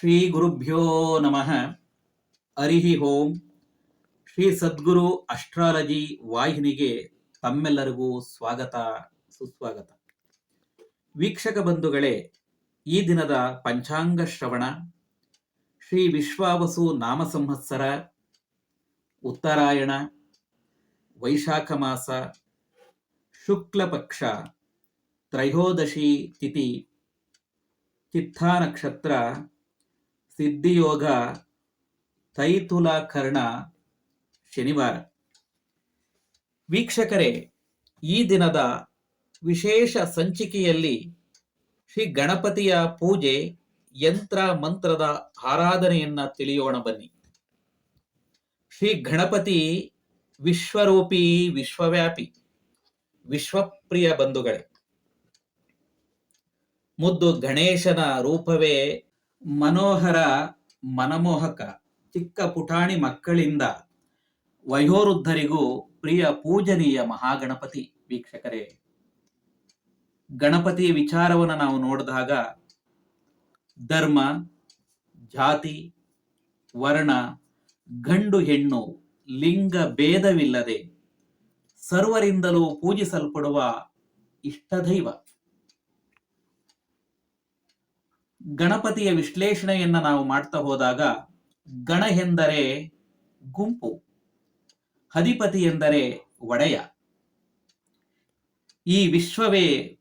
ಶ್ರೀ ಗುರುಭ್ಯೋ ನಮಃ ಹರಿಹಿ ಹೋಂ ಶ್ರೀ ಸದ್ಗುರು ಅಸ್ಟ್ರಾಲಜಿ ವಾಹಿನಿಗೆ ತಮ್ಮೆಲ್ಲರಿಗೂ ಸ್ವಾಗತ, ಸುಸ್ವಾಗತ. ವೀಕ್ಷಕ ಬಂಧುಗಳೇ, ಈ ದಿನದ ಪಂಚಾಂಗ ಶ್ರವಣ, ಶ್ರೀ ವಿಶ್ವಾವಸು ನಾಮ ಸಂವತ್ಸರ ಉತ್ತರಾಯಣ, ವೈಶಾಖ ಮಾಸ ಶುಕ್ಲ ಪಕ್ಷ ತ್ರಯೋದಶಿ ತಿಥಿ ಚಿತ್ತಾ ನಕ್ಷತ್ರ ಸಿದ್ಧಿಯೋಗ ತೈತುಲಾಕರ್ಣ ಶನಿವಾರ. ವೀಕ್ಷಕರೇ, ಈ ದಿನದ ವಿಶೇಷ ಸಂಚಿಕೆಯಲ್ಲಿ ಶ್ರೀ ಗಣಪತಿಯ ಪೂಜೆ ಯಂತ್ರ ಮಂತ್ರದ ಆರಾಧನೆಯನ್ನ ತಿಳಿಯೋಣ ಬನ್ನಿ. ಶ್ರೀ ಗಣಪತಿ ವಿಶ್ವರೂಪಿ ವಿಶ್ವವ್ಯಾಪಿ, ವಿಶ್ವಪ್ರಿಯ ಬಂಧುಗಳೇ. ಮುದ್ದು ಗಣೇಶನ ರೂಪವೇ ಮನೋಹರ ಮನಮೋಹಕ ಚಿಕ್ಕ ಪುಟಾಣಿ ಮಕ್ಕಳಿಂದ ವಯೋವೃದ್ಧರಿಗೂ ಪ್ರಿಯ ಪೂಜನೀಯ ಮಹಾಗಣಪತಿ ವೀಕ್ಷಕರೇ. ಗಣಪತಿ ವಿಚಾರವನ್ನು ನಾವು ನೋಡಿದಾಗ ಧರ್ಮ, ಜಾತಿ, ವರ್ಣ, ಗಂಡು, ಹೆಣ್ಣು, ಲಿಂಗ ಭೇದವಿಲ್ಲದೆ ಸರ್ವರಿಂದಲೂ ಪೂಜಿಸಲ್ಪಡುವ ಇಷ್ಟದೈವ. ಗಣಪತಿಯ ವಿಶ್ಲೇಷಣೆಯನ್ನ ನಾವು ಮಾಡ್ತಾ ಹೋದಾಗ ಗಣ ಎಂದರೆ ಗುಂಪು, ಅಧಿಪತಿ ಎಂದರೆ ಒಡೆಯ. ಈ ವಿಶ್ವವೇ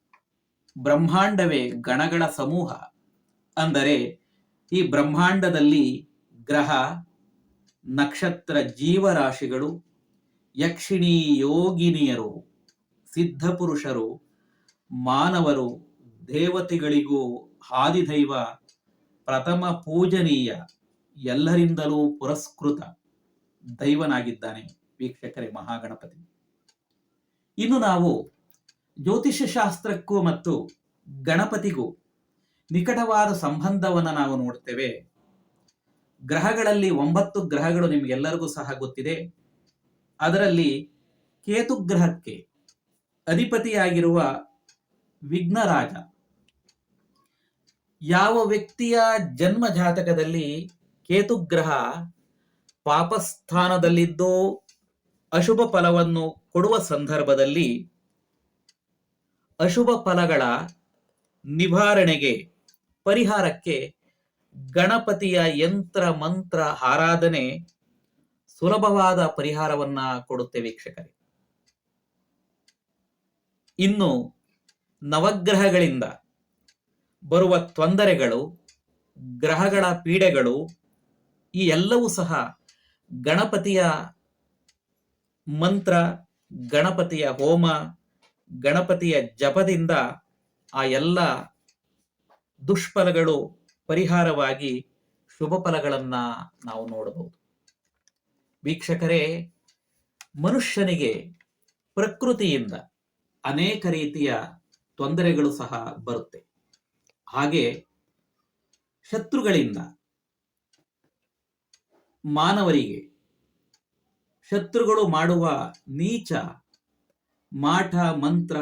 ಬ್ರಹ್ಮಾಂಡವೇ ಗಣಗಳ ಸಮೂಹ ಅಂದರೆ ಈ ಬ್ರಹ್ಮಾಂಡದಲ್ಲಿ ಗ್ರಹ, ನಕ್ಷತ್ರ ಜೀವರಾಶಿಗಳು, ಯಕ್ಷಿಣಿ ಯೋಗಿನಿಯರು, ಸಿದ್ಧಪುರುಷರು, ಮಾನವರು, ದೇವತೆಗಳಿಗೂ ಆದಿದೈವ ಪ್ರಥಮ ಪೂಜನೀಯ ಎಲ್ಲರಿಂದಲೂ ಪುರಸ್ಕೃತ ದೈವನಾಗಿದ್ದಾನೆ ವೀಕ್ಷಕರೇ ಮಹಾಗಣಪತಿ. ಇನ್ನು ನಾವು ಜ್ಯೋತಿಷ್ಯ ಶಾಸ್ತ್ರಕ್ಕೂ ಮತ್ತು ಗಣಪತಿಗೂ ನಿಕಟವಾದ ಸಂಬಂಧವನ್ನು ನಾವು ನೋಡ್ತೇವೆ. ಗ್ರಹಗಳಲ್ಲಿ ಒಂಬತ್ತು ಗ್ರಹಗಳು ನಿಮಗೆಲ್ಲರಿಗೂ ಸಹ ಗೊತ್ತಿದೆ. ಅದರಲ್ಲಿ ಕೇತು ಗ್ರಹಕ್ಕೆ ಅಧಿಪತಿಯಾಗಿರುವ ವಿಘ್ನರಾಜ ಯಾವ ವ್ಯಕ್ತಿಯ ಜನ್ಮ ಜಾತಕದಲ್ಲಿ ಕೇತುಗ್ರಹ ಪಾಪಸ್ಥಾನದಲ್ಲಿದ್ದು ಅಶುಭ ಫಲವನ್ನು ಕೊಡುವ ಸಂದರ್ಭದಲ್ಲಿ ಅಶುಭ ಫಲಗಳ ನಿವಾರಣೆಗೆ, ಪರಿಹಾರಕ್ಕೆ ಗಣಪತಿಯ ಯಂತ್ರ, ಮಂತ್ರ, ಆರಾಧನೆ ಸುಲಭವಾದ ಪರಿಹಾರವನ್ನ ಕೊಡುತ್ತೆ ವೀಕ್ಷಕರೇ. ಇನ್ನು ನವಗ್ರಹಗಳಿಂದ ಬರುವ ತೊಂದರೆಗಳು, ಗ್ರಹಗಳ ಪೀಡೆಗಳು, ಈ ಎಲ್ಲವೂ ಸಹ ಗಣಪತಿಯ ಮಂತ್ರ, ಗಣಪತಿಯ ಹೋಮ, ಗಣಪತಿಯ ಜಪದಿಂದ ಆ ಎಲ್ಲ ದುಷ್ಫಲಗಳು ಪರಿಹಾರವಾಗಿ ಶುಭ ಫಲಗಳನ್ನ ನಾವು ನೋಡಬಹುದು. ವೀಕ್ಷಕರೇ, ಮನುಷ್ಯನಿಗೆ ಪ್ರಕೃತಿಯಿಂದ ಅನೇಕ ರೀತಿಯ ತೊಂದರೆಗಳು ಸಹ ಬರುತ್ತೆ. ಹಾಗೆ ಶತ್ರುಗಳಿಂದ ಮಾನವರಿಗೆ ಶತ್ರುಗಳು ಮಾಡುವ ನೀಚ ಮಾಠ ಮಂತ್ರ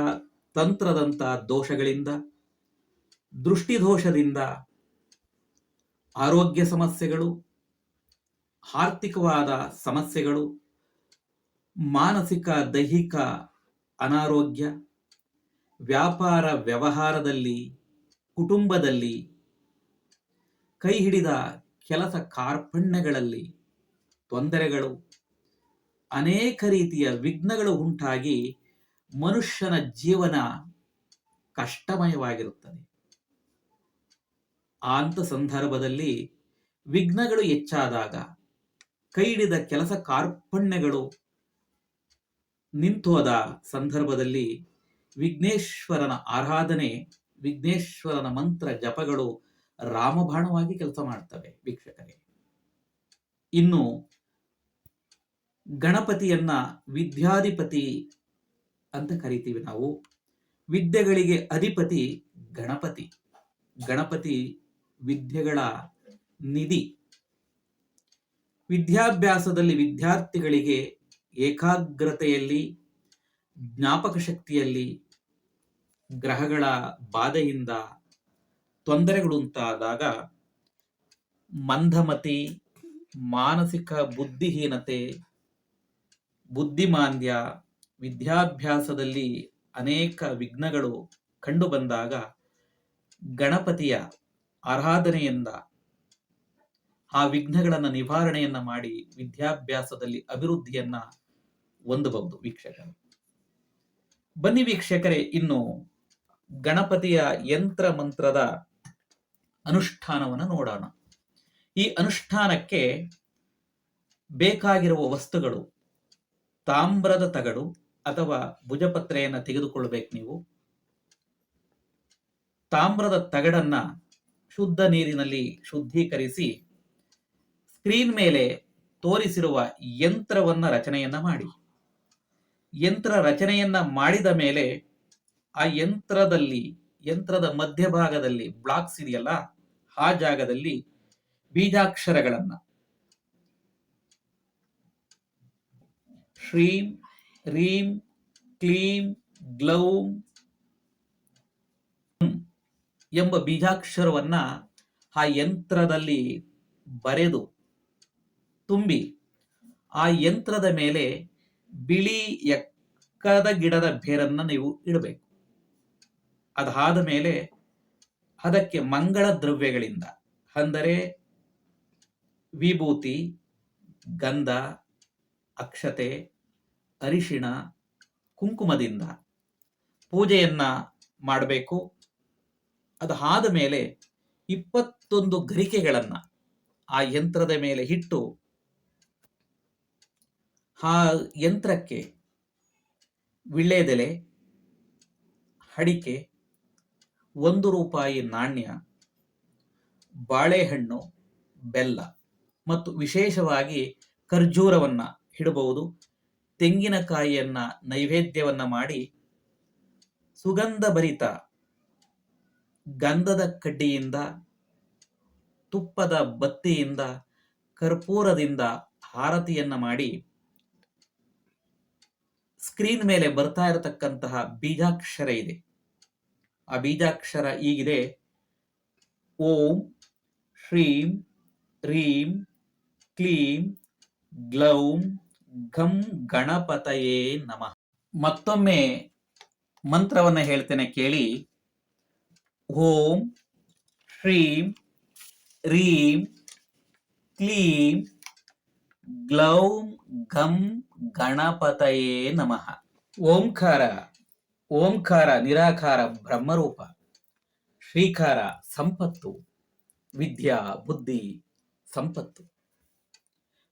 ತಂತ್ರದಂತ ದೋಷಗಳಿಂದ, ದೃಷ್ಟಿದೋಷದಿಂದ ಆರೋಗ್ಯ ಸಮಸ್ಯೆಗಳು, ಆರ್ಥಿಕವಾದ ಸಮಸ್ಯೆಗಳು, ಮಾನಸಿಕ, ದೈಹಿಕ ಅನಾರೋಗ್ಯ, ವ್ಯಾಪಾರ ವ್ಯವಹಾರದಲ್ಲಿ ಕುಟುಂಬದಲ್ಲಿ ಕೈ ಹಿಡಿದ ಕೆಲಸ ಕಾರ್ಪಣ್ಯಗಳಲ್ಲಿ ತೊಂದರೆಗಳು, ಅನೇಕ ರೀತಿಯ ವಿಘ್ನಗಳು ಉಂಟಾಗಿ ಮನುಷ್ಯನ ಜೀವನ ಕಷ್ಟಮಯವಾಗಿರುತ್ತದೆ. ಅಂತ ಸಂದರ್ಭದಲ್ಲಿ ವಿಘ್ನಗಳು ಹೆಚ್ಚಾದಾಗ ಕೈ ಹಿಡಿದ ಕೆಲಸ ಕಾರ್ಪಣ್ಯಗಳು ನಿಂತೋದ ಸಂದರ್ಭದಲ್ಲಿ ವಿಘ್ನೇಶ್ವರನ ಆರಾಧನೆ ವಿಘ್ನೇಶ್ವರನ ಮಂತ್ರ ಜಪಗಳು ರಾಮಬಾಣವಾಗಿ ಕೆಲಸ ಮಾಡ್ತವೆ ವೀಕ್ಷಕರೇ. ಇನ್ನು ಗಣಪತಿಯನ್ನ ವಿದ್ಯಾಧಿಪತಿ ಅಂತ ಕರಿತೀವಿ ನಾವು. ವಿದ್ಯೆಗಳಿಗೆ ಅಧಿಪತಿ ಗಣಪತಿ. ಗಣಪತಿ ವಿದ್ಯೆಗಳ ನಿಧಿ. ವಿದ್ಯಾಭ್ಯಾಸದಲ್ಲಿ ವಿದ್ಯಾರ್ಥಿಗಳಿಗೆ ಏಕಾಗ್ರತೆಯಲ್ಲಿ, ಜ್ಞಾಪಕ ಶಕ್ತಿಯಲ್ಲಿ ಗ್ರಹಗಳ ಬಾಧೆಯಿಂದ ತೊಂದರೆಗಳುಂಟಾದಾಗ ಮಂದಮತಿ, ಮಾನಸಿಕ ಬುದ್ಧಿಹೀನತೆ, ಬುದ್ಧಿಮಾಂದ್ಯ, ವಿದ್ಯಾಭ್ಯಾಸದಲ್ಲಿ ಅನೇಕ ವಿಘ್ನಗಳು ಕಂಡುಬಂದಾಗ ಗಣಪತಿಯ ಆರಾಧನೆಯಿಂದ ಆ ವಿಘ್ನಗಳನ್ನು ನಿವಾರಣೆಯನ್ನ ಮಾಡಿ ವಿದ್ಯಾಭ್ಯಾಸದಲ್ಲಿ ಅಭಿವೃದ್ಧಿಯನ್ನ ಹೊಂದಬಹುದು ವೀಕ್ಷಕರು. ಬನ್ನಿ ವೀಕ್ಷಕರೇ, ಇನ್ನು ಗಣಪತಿಯ ಯಂತ್ರ ಮಂತ್ರದ ಅನುಷ್ಠಾನವನ್ನು ನೋಡೋಣ. ಈ ಅನುಷ್ಠಾನಕ್ಕೆ ಬೇಕಾಗಿರುವ ವಸ್ತುಗಳು, ತಾಮ್ರದ ತಗಡು ಅಥವಾ ಭುಜಪತ್ರೆಯನ್ನು ತೆಗೆದುಕೊಳ್ಳಬೇಕು ನೀವು. ತಾಮ್ರದ ತಗಡನ್ನ ಶುದ್ಧ ನೀರಿನಲ್ಲಿ ಶುದ್ಧೀಕರಿಸಿ, ಸ್ಕ್ರೀನ್ ಮೇಲೆ ತೋರಿಸಿರುವ ಯಂತ್ರವನ್ನ ರಚನೆಯನ್ನ ಮಾಡಿ. ಯಂತ್ರ ರಚನೆಯನ್ನ ಮಾಡಿದ ಮೇಲೆ ಆ ಯಂತ್ರದಲ್ಲಿ, ಯಂತ್ರದ ಮಧ್ಯಭಾಗದಲ್ಲಿ ಬ್ಲಾಕ್ಸ್ ಇದೆಯಲ್ಲ, ಆ ಜಾಗದಲ್ಲಿ ಬೀಜಾಕ್ಷರಗಳನ್ನ. ಶ್ರೀಂ, ರೀಂ, ಕ್ಲೀಂ, ಗ್ಲೌಂ ಎಂಬ ಬೀಜಾಕ್ಷರವನ್ನ ಆ ಯಂತ್ರದಲ್ಲಿ ಬರೆದು ತುಂಬಿ, ಆ ಯಂತ್ರದ ಮೇಲೆ ಬಿಳಿ ಎಕ್ಕದ ಗಿಡದ ಬೇರನ್ನ ನೀವು ಇಡಬೇಕು. ಅದಾದ ಮೇಲೆ ಅದಕ್ಕೆ ಮಂಗಳ ದ್ರವ್ಯಗಳಿಂದ, ಅಂದರೆ ವಿಭೂತಿ, ಗಂಧ, ಅಕ್ಷತೆ, ಅರಿಶಿಣ, ಕುಂಕುಮದಿಂದ ಪೂಜೆಯನ್ನ ಮಾಡಬೇಕು. ಅದಾದ ಮೇಲೆ ಇಪ್ಪತ್ತೊಂದು ಗರಿಕೆಗಳನ್ನ ಆ ಯಂತ್ರದ ಮೇಲೆ ಇಟ್ಟು ಆ ಯಂತ್ರಕ್ಕೆ, ವಿಳ್ಳೆದೆಲೆ, ಅಡಿಕೆ ಒಂದು ರೂಪಾಯಿ ನಾಣ್ಯ, ಬಾಳೆಹಣ್ಣು, ಬೆಲ್ಲ ಮತ್ತು ವಿಶೇಷವಾಗಿ ಖರ್ಜೂರವನ್ನ ಇಡಬಹುದು. ತೆಂಗಿನಕಾಯಿಯನ್ನ ನೈವೇದ್ಯವನ್ನ ಮಾಡಿ ಸುಗಂಧ ಭರಿತ ಗಂಧದ ಕಡ್ಡಿಯಿಂದ, ತುಪ್ಪದ ಬತ್ತಿಯಿಂದ, ಕರ್ಪೂರದಿಂದ ಆರತಿಯನ್ನ ಮಾಡಿ ಸ್ಕ್ರೀನ್ ಮೇಲೆ ಬರ್ತಾ ಇರತಕ್ಕಂತಹ ಬೀಜಾಕ್ಷರ ಇದೆ. ಆ ಬೀಜಾಕ್ಷರ ಈಗಿದೆ ಓಂ, ಶ್ರೀಂ, ರೀಂ, ಕ್ಲೀಂ, ಗ್ಲೌಂ, ಘಂ ಗಣಪತಯೇ ನಮಃ. ಮತ್ತೊಮ್ಮೆ ಮಂತ್ರವನ್ನು ಹೇಳ್ತೇನೆ ಕೇಳಿ. ಓಂ, ಶ್ರೀಂ, ರೀಂ, ಕ್ಲೀಂ, ಗ್ಲೌಂ, ಘಂ ಗಣಪತಯೇ ನಮಃ. ಓಂಕಾರ. ಓಂಕಾರ, ನಿರಾಕಾರ, ಬ್ರಹ್ಮರೂಪ, ಶ್ರೀಕಾರ, ಸಂಪತ್ತು, ವಿದ್ಯಾ, ಬುದ್ಧಿ, ಸಂಪತ್ತು.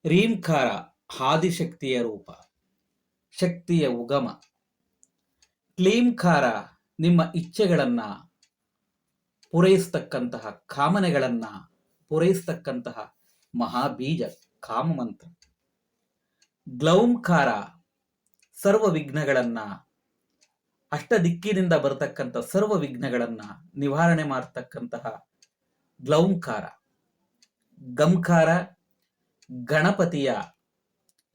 ರೀಂಕಾರ ಹಾದಿಶಕ್ತಿಯ ರೂಪ, ಶಕ್ತಿಯ ಉಗಮ. ಕ್ಲೀಂಕಾರ ನಿಮ್ಮ ಇಚ್ಛೆಗಳನ್ನ ಪೂರೈಸ್ತಕ್ಕಂತಹ ಕಾಮನೆಗಳನ್ನ ಪೂರೈಸ್ತಕ್ಕಂತಹ ಮಹಾಬೀಜ, ಕಾಮಮಂತ್ರ. ಗ್ಲೌಂಕಾರ ಸರ್ವ ವಿಘ್ನಗಳನ್ನ ಅಷ್ಟ ದಿಕ್ಕಿನಿಂದ ಬರತಕ್ಕಂಥ ಸರ್ವ ವಿಘ್ನಗಳನ್ನ ನಿವಾರಣೆ ಮಾಡತಕ್ಕಂತಹ ಗ್ಲೌಂಕಾರ. ಗಂಕಾರ ಗಣಪತಿಯ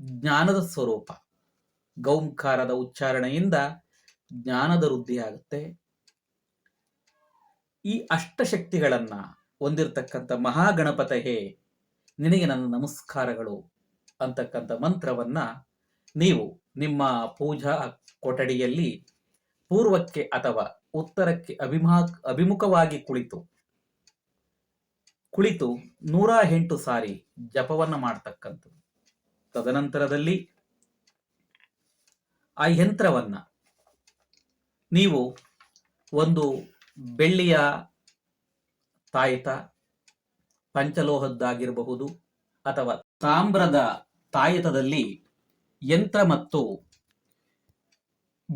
ಜ್ಞಾನದ ಸ್ವರೂಪ. ಗೌಂಕಾರದ ಉಚ್ಚಾರಣೆಯಿಂದ ಜ್ಞಾನದ ವೃದ್ಧಿಯಾಗುತ್ತೆ ಈ ಅಷ್ಟಶಕ್ತಿಗಳನ್ನ ಹೊಂದಿರತಕ್ಕಂಥ ಮಹಾಗಣಪತಹೇ ನಿನಗೆ ನನ್ನ ನಮಸ್ಕಾರಗಳು ಅಂತಕ್ಕಂಥ ಮಂತ್ರವನ್ನ ನೀವು ನಿಮ್ಮ ಪೂಜಾ ಕೊಠಡಿಯಲ್ಲಿ ಪೂರ್ವಕ್ಕೆ ಅಥವಾ ಉತ್ತರಕ್ಕೆ ಅಭಿಮಾ, ಅಭಿಮುಖವಾಗಿ ಕುಳಿತು. ಕುಳಿತು ನೂರ ಎಂಟು ಸಾರಿ ಜಪವನ್ನ ಮಾಡ್ತಕ್ಕಂಥದ್ದು. ತದನಂತರದಲ್ಲಿ ಆ ಯಂತ್ರವನ್ನ ನೀವು ಒಂದು ಬೆಳ್ಳಿಯ ತಾಯಿತ, ಪಂಚಲೋಹದ್ದಾಗಿರಬಹುದು ಅಥವಾ ತಾಮ್ರದ ತಾಯಿತದಲ್ಲಿ ಯಂತ್ರ ಮತ್ತು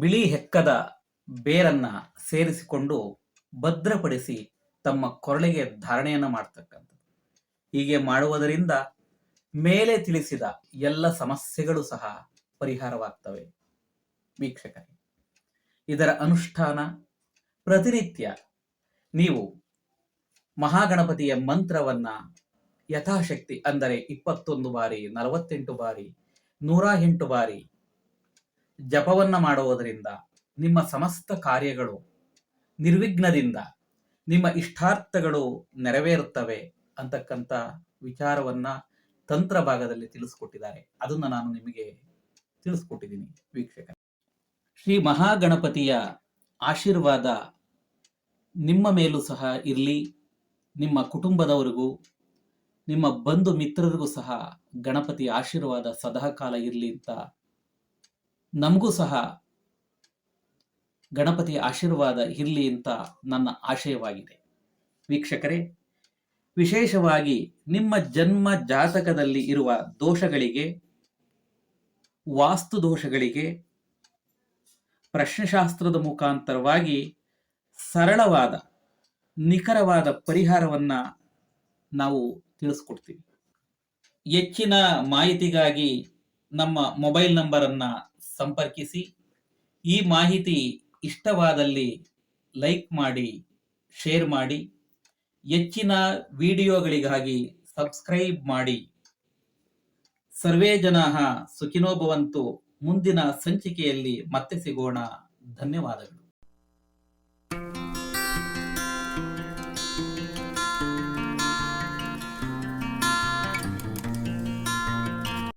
ಬಿಳಿ ಹೆಕ್ಕದ ಬೇರನ್ನ ಸೇರಿಸಿಕೊಂಡು ಭದ್ರಪಡಿಸಿ ತಮ್ಮ ಕೊರಳಿಗೆ ಧಾರಣೆಯನ್ನ ಮಾಡ್ತಕ್ಕಂಥದ್ದು. ಹೀಗೆ ಮಾಡುವುದರಿಂದ ಮೇಲೆ ತಿಳಿಸಿದ ಎಲ್ಲ ಸಮಸ್ಯೆಗಳು ಸಹ ಪರಿಹಾರವಾಗ್ತವೆ ವೀಕ್ಷಕರೇ. ಇದರ ಅನುಷ್ಠಾನ, ಪ್ರತಿನಿತ್ಯ ನೀವು ಮಹಾಗಣಪತಿಯ ಮಂತ್ರವನ್ನ ಯಥಾಶಕ್ತಿ ಅಂದರೆ ಇಪ್ಪತ್ತೊಂದು ಬಾರಿ, ನಲವತ್ತೆಂಟು ಬಾರಿ, ನೂರ ಎಂಟು ಬಾರಿ ಜಪವನ್ನ ಮಾಡುವುದರಿಂದ ನಿಮ್ಮ ಸಮಸ್ತ ಕಾರ್ಯಗಳು ನಿರ್ವಿಘ್ನದಿಂದ ನಿಮ್ಮ ಇಷ್ಟಾರ್ಥಗಳು ನೆರವೇರುತ್ತವೆ ಅಂತಕ್ಕಂಥ ವಿಚಾರವನ್ನ ತಂತ್ರ ಭಾಗದಲ್ಲಿ ತಿಳಿಸ್ಕೊಟ್ಟಿದ್ದಾರೆ. ಅದನ್ನು ನಾನು ನಿಮಗೆ ತಿಳಿಸ್ಕೊಟ್ಟಿದ್ದೀನಿ ವೀಕ್ಷಕ ಶ್ರೀ ಮಹಾಗಣಪತಿಯ ಆಶೀರ್ವಾದ ನಿಮ್ಮ ಮೇಲೂ ಸಹ ಇರಲಿ, ನಿಮ್ಮ ಕುಟುಂಬದವರಿಗೂ, ನಿಮ್ಮ ಬಂಧು ಮಿತ್ರರಿಗೂ ಸಹ ಗಣಪತಿ ಆಶೀರ್ವಾದ ಸದಾಕಾಲ ಇರಲಿ ಅಂತ ನಮಗೂ ಸಹ ಗಣಪತಿಯ ಆಶೀರ್ವಾದ ಇರಲಿ ಅಂತ ನನ್ನ ಆಶಯವಾಗಿದೆ. ವೀಕ್ಷಕರೇ, ವಿಶೇಷವಾಗಿ ನಿಮ್ಮ ಜನ್ಮ ಜಾತಕದಲ್ಲಿ ಇರುವ ದೋಷಗಳಿಗೆ, ವಾಸ್ತು ದೋಷಗಳಿಗೆ ಪ್ರಶ್ನೆಶಾಸ್ತ್ರದ ಮುಖಾಂತರವಾಗಿ ಸರಳವಾದ, ನಿಖರವಾದ ಪರಿಹಾರವನ್ನ ನಾವು ತಿಳಿಸ್ಕೊಡ್ತೀವಿ. ಹೆಚ್ಚಿನ ಮಾಹಿತಿಗಾಗಿ ನಮ್ಮ ಮೊಬೈಲ್ ನಂಬರನ್ನು ಸಂಪರ್ಕಿಸಿ, ಈ ಮಾಹಿತಿ ಇಷ್ಟವಾದಲ್ಲಿ ಲೈಕ್ ಮಾಡಿ, ಶೇರ್ ಮಾಡಿ, ಹೆಚ್ಚಿನ ವಿಡಿಯೋಗಳಿಗಾಗಿ ಸಬ್ಸ್ಕ್ರೈಬ್ ಮಾಡಿ. ಸರ್ವೇ ಜನಾ ಸುಖಿನೋಭವಂತು ಮುಂದಿನ ಸಂಚಿಕೆಯಲ್ಲಿ ಮತ್ತೆ ಸಿಗೋಣ. ಧನ್ಯವಾದಗಳು.